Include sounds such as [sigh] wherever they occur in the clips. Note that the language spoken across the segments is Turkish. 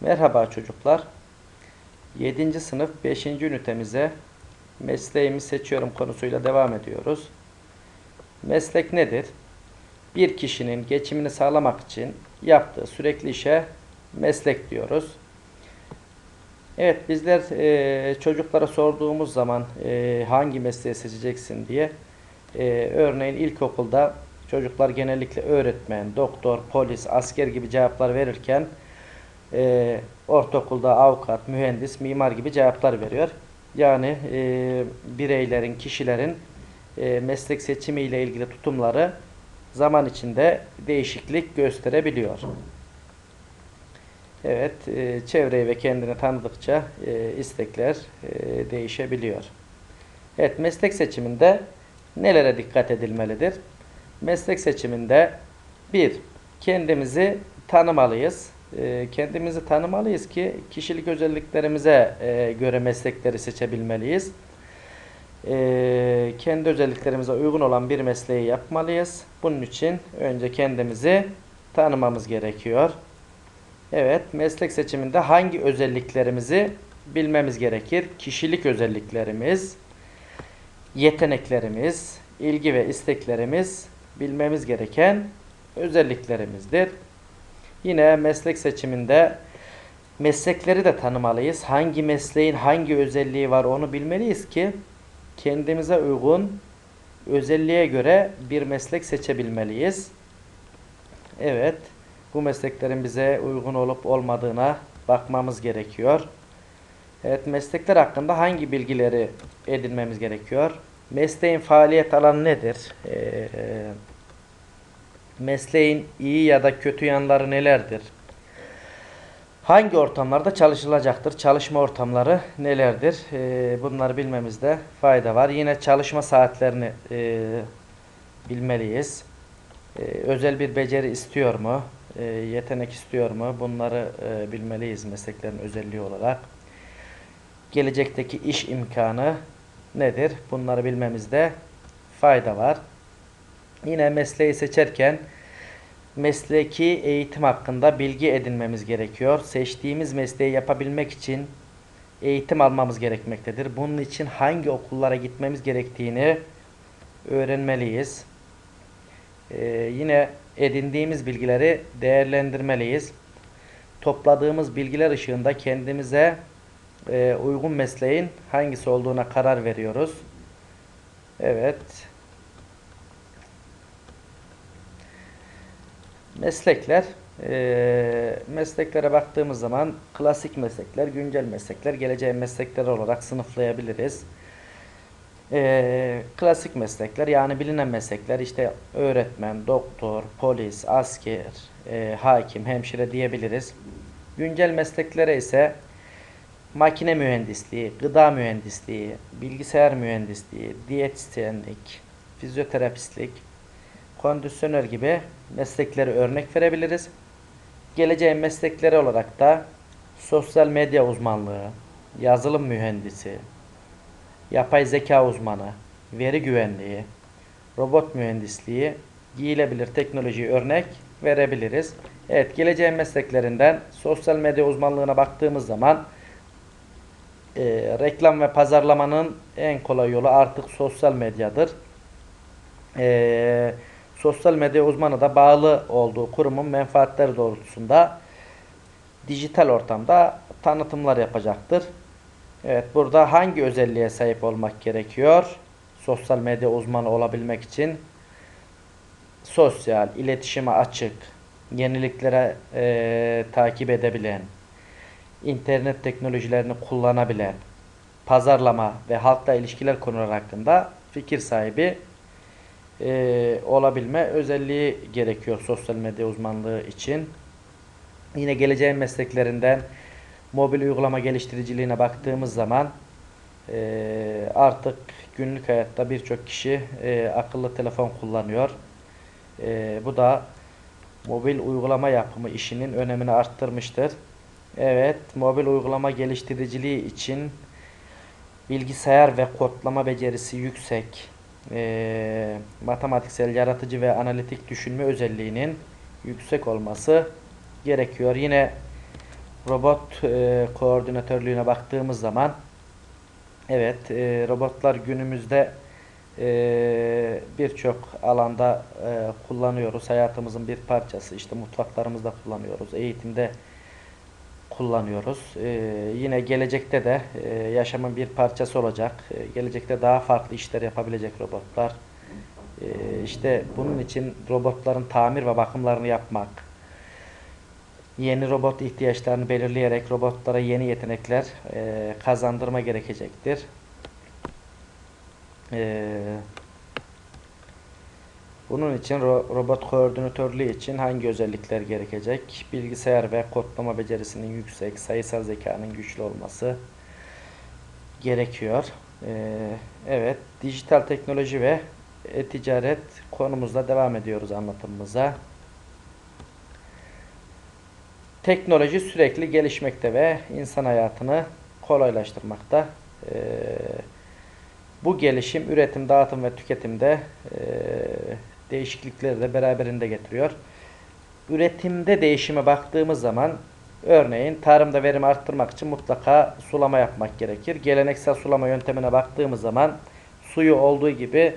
Merhaba çocuklar. 7. sınıf 5. ünitemize mesleğimi seçiyorum konusuyla devam ediyoruz. Meslek nedir? Bir kişinin geçimini sağlamak için yaptığı sürekli işe meslek diyoruz. Evet bizler e, çocuklara sorduğumuz zaman e, hangi mesleği seçeceksin diye e, örneğin ilkokulda çocuklar genellikle öğretmen, doktor, polis, asker gibi cevaplar verirken e, ortaokulda avukat, mühendis, mimar gibi cevaplar veriyor. Yani e, bireylerin, kişilerin e, meslek seçimi ile ilgili tutumları zaman içinde değişiklik gösterebiliyor. Evet, e, çevreyi ve kendini tanıdıkça e, istekler e, değişebiliyor. Evet, meslek seçiminde nelere dikkat edilmelidir? Meslek seçiminde bir, kendimizi tanımalıyız. E, kendimizi tanımalıyız ki kişilik özelliklerimize e, göre meslekleri seçebilmeliyiz. E, kendi özelliklerimize uygun olan bir mesleği yapmalıyız. Bunun için önce kendimizi tanımamız gerekiyor. Evet, meslek seçiminde hangi özelliklerimizi bilmemiz gerekir? Kişilik özelliklerimiz, yeteneklerimiz, ilgi ve isteklerimiz bilmemiz gereken özelliklerimizdir. Yine meslek seçiminde meslekleri de tanımalıyız. Hangi mesleğin hangi özelliği var onu bilmeliyiz ki kendimize uygun özelliğe göre bir meslek seçebilmeliyiz. Evet, bu mesleklerin bize uygun olup olmadığına bakmamız gerekiyor. Evet, meslekler hakkında hangi bilgileri edinmemiz gerekiyor? Mesleğin faaliyet alanı nedir? Ee, mesleğin iyi ya da kötü yanları nelerdir? Hangi ortamlarda çalışılacaktır? Çalışma ortamları nelerdir? Ee, bunları bilmemizde fayda var. Yine çalışma saatlerini e, bilmeliyiz. Ee, özel bir beceri istiyor mu? Ee, yetenek istiyor mu? Bunları e, bilmeliyiz mesleklerin özelliği olarak. Gelecekteki iş imkanı nedir? Bunları bilmemizde fayda var. Yine mesleği seçerken mesleki eğitim hakkında bilgi edinmemiz gerekiyor. Seçtiğimiz mesleği yapabilmek için eğitim almamız gerekmektedir. Bunun için hangi okullara gitmemiz gerektiğini öğrenmeliyiz. Ee, yine edindiğimiz bilgileri değerlendirmeliyiz. Topladığımız bilgiler ışığında kendimize e, uygun mesleğin hangisi olduğuna karar veriyoruz. Evet. Meslekler. E, mesleklere baktığımız zaman klasik meslekler, güncel meslekler, geleceğin meslekleri olarak sınıflayabiliriz. E, klasik meslekler yani bilinen meslekler işte öğretmen, doktor, polis, asker, e, hakim, hemşire diyebiliriz. Güncel mesleklere ise makine mühendisliği, gıda mühendisliği, bilgisayar mühendisliği, diyetisyenlik, fizyoterapistlik, kondisyoner gibi meslekleri örnek verebiliriz. Geleceğin meslekleri olarak da sosyal medya uzmanlığı, yazılım mühendisi, yapay zeka uzmanı, veri güvenliği, robot mühendisliği, giyilebilir teknolojiyi örnek verebiliriz. Evet, geleceğin mesleklerinden sosyal medya uzmanlığına baktığımız zaman e, reklam ve pazarlamanın en kolay yolu artık sosyal medyadır. E, sosyal medya uzmanı da bağlı olduğu kurumun menfaatleri doğrultusunda dijital ortamda tanıtımlar yapacaktır. Evet burada hangi özelliğe sahip olmak gerekiyor? Sosyal medya uzmanı olabilmek için sosyal, iletişime açık, yeniliklere e, takip edebilen, internet teknolojilerini kullanabilen, pazarlama ve halkla ilişkiler konuları hakkında fikir sahibi e, olabilme özelliği gerekiyor sosyal medya uzmanlığı için. Yine geleceğin mesleklerinden mobil uygulama geliştiriciliğine baktığımız zaman e, artık günlük hayatta birçok kişi e, akıllı telefon kullanıyor. E, bu da mobil uygulama yapımı işinin önemini arttırmıştır. Evet, mobil uygulama geliştiriciliği için bilgisayar ve kodlama becerisi yüksek, e, matematiksel, yaratıcı ve analitik düşünme özelliğinin yüksek olması gerekiyor. Yine robot e, koordinatörlüğüne baktığımız zaman evet e, robotlar günümüzde e, birçok alanda e, kullanıyoruz. Hayatımızın bir parçası. İşte mutfaklarımızda kullanıyoruz. Eğitimde kullanıyoruz. E, yine gelecekte de e, yaşamın bir parçası olacak. E, gelecekte daha farklı işler yapabilecek robotlar. E, işte bunun için robotların tamir ve bakımlarını yapmak, yeni robot ihtiyaçlarını belirleyerek robotlara yeni yetenekler e, kazandırma gerekecektir. E, bunun için ro- robot koordinatörlüğü için hangi özellikler gerekecek? Bilgisayar ve kodlama becerisinin yüksek, sayısal zekanın güçlü olması gerekiyor. E, evet, dijital teknoloji ve e-ticaret konumuzda devam ediyoruz anlatımımıza. Teknoloji sürekli gelişmekte ve insan hayatını kolaylaştırmakta. Ee, bu gelişim üretim, dağıtım ve tüketimde e, değişiklikleri de beraberinde getiriyor. Üretimde değişime baktığımız zaman örneğin tarımda verimi arttırmak için mutlaka sulama yapmak gerekir. Geleneksel sulama yöntemine baktığımız zaman suyu olduğu gibi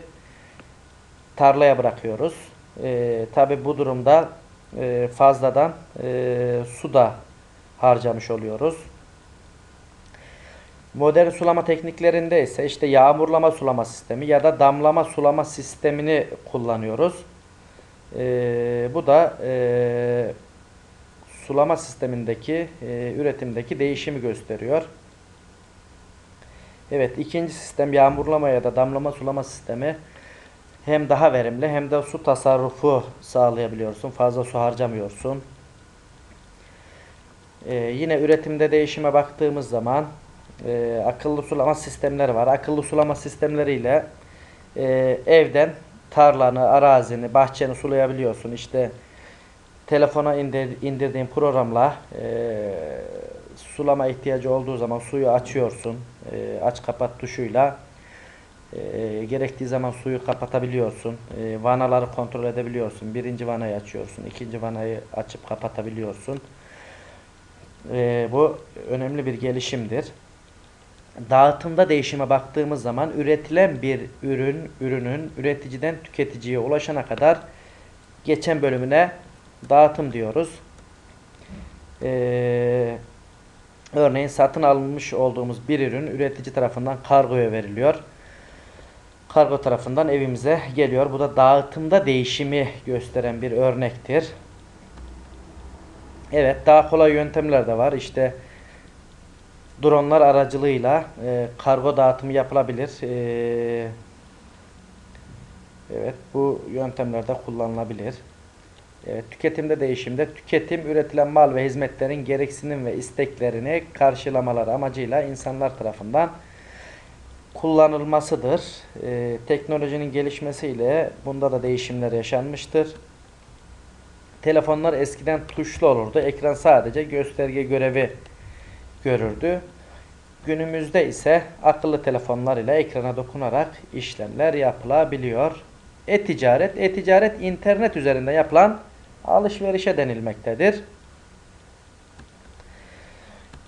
tarlaya bırakıyoruz. Ee, Tabi bu durumda e, fazladan e, su da harcamış oluyoruz. Modern sulama tekniklerinde ise işte yağmurlama sulama sistemi ya da damlama sulama sistemini kullanıyoruz. Ee, bu da e, sulama sistemindeki e, üretimdeki değişimi gösteriyor. Evet ikinci sistem yağmurlama ya da damlama sulama sistemi hem daha verimli hem de su tasarrufu sağlayabiliyorsun. Fazla su harcamıyorsun. Ee, yine üretimde değişime baktığımız zaman e, akıllı sulama sistemleri var. Akıllı sulama sistemleriyle e, evden tarlanı, arazini, bahçeni sulayabiliyorsun. İşte telefona indir, indirdiğin programla e, sulama ihtiyacı olduğu zaman suyu açıyorsun. E, aç kapat tuşuyla e, gerektiği zaman suyu kapatabiliyorsun. E, vanaları kontrol edebiliyorsun. Birinci vanayı açıyorsun. ikinci vanayı açıp kapatabiliyorsun. E, bu önemli bir gelişimdir. Dağıtımda değişime baktığımız zaman üretilen bir ürün, ürünün üreticiden tüketiciye ulaşana kadar geçen bölümüne dağıtım diyoruz. Ee, örneğin satın alınmış olduğumuz bir ürün üretici tarafından kargoya veriliyor. Kargo tarafından evimize geliyor. Bu da dağıtımda değişimi gösteren bir örnektir. Evet, daha kolay yöntemler de var. İşte dronlar aracılığıyla e, kargo dağıtımı yapılabilir. E, evet, bu yöntemler de kullanılabilir. Evet, tüketimde değişimde tüketim üretilen mal ve hizmetlerin gereksinim ve isteklerini karşılamaları amacıyla insanlar tarafından kullanılmasıdır. Ee, teknolojinin gelişmesiyle bunda da değişimler yaşanmıştır. Telefonlar eskiden tuşlu olurdu. Ekran sadece gösterge görevi görürdü. Günümüzde ise akıllı telefonlar ile ekrana dokunarak işlemler yapılabiliyor. E-ticaret, e-ticaret internet üzerinde yapılan alışverişe denilmektedir.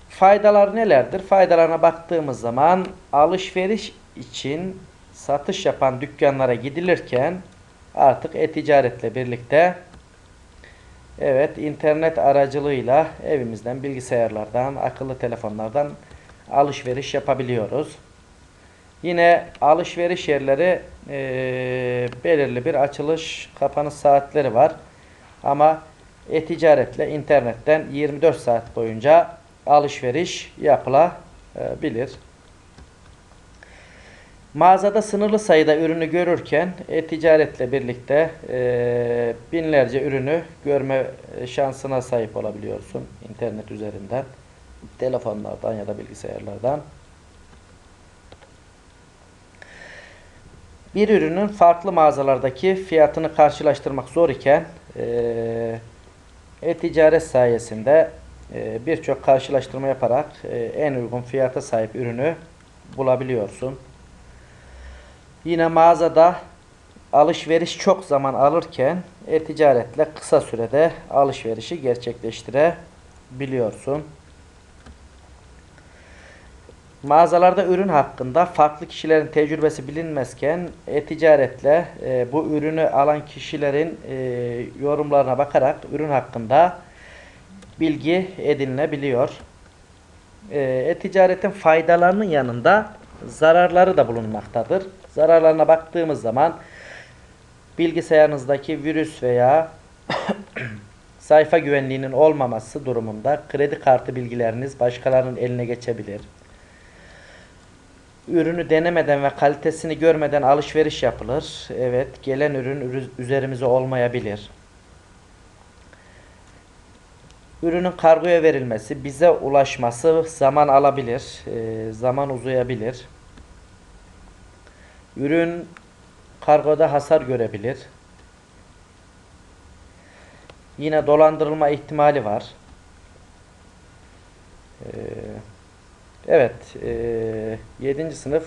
Faydalar nelerdir? Faydalarına baktığımız zaman alışveriş için satış yapan dükkanlara gidilirken artık e-ticaretle birlikte evet internet aracılığıyla evimizden, bilgisayarlardan, akıllı telefonlardan alışveriş yapabiliyoruz. Yine alışveriş yerleri e, belirli bir açılış kapanış saatleri var. Ama e-ticaretle internetten 24 saat boyunca alışveriş yapılabilir. Mağazada sınırlı sayıda ürünü görürken e-ticaretle birlikte e, binlerce ürünü görme şansına sahip olabiliyorsun internet üzerinden, telefonlardan ya da bilgisayarlardan. Bir ürünün farklı mağazalardaki fiyatını karşılaştırmak zor iken e, e-ticaret sayesinde e, birçok karşılaştırma yaparak e, en uygun fiyata sahip ürünü bulabiliyorsun. Yine mağazada alışveriş çok zaman alırken e-ticaretle kısa sürede alışverişi gerçekleştirebiliyorsun. Mağazalarda ürün hakkında farklı kişilerin tecrübesi bilinmezken e-ticaretle e, bu ürünü alan kişilerin e, yorumlarına bakarak ürün hakkında bilgi edinilebiliyor. E, e-ticaretin faydalarının yanında zararları da bulunmaktadır. Zararlarına baktığımız zaman bilgisayarınızdaki virüs veya [coughs] sayfa güvenliğinin olmaması durumunda kredi kartı bilgileriniz başkalarının eline geçebilir. Ürünü denemeden ve kalitesini görmeden alışveriş yapılır. Evet, gelen ürün ürü- üzerimize olmayabilir. Ürünün kargoya verilmesi, bize ulaşması zaman alabilir, e, zaman uzayabilir. Ürün kargoda hasar görebilir. Yine dolandırılma ihtimali var. Ee, evet, e, 7. sınıf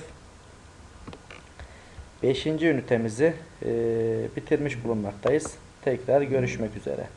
5. ünitemizi e, bitirmiş bulunmaktayız. Tekrar görüşmek üzere.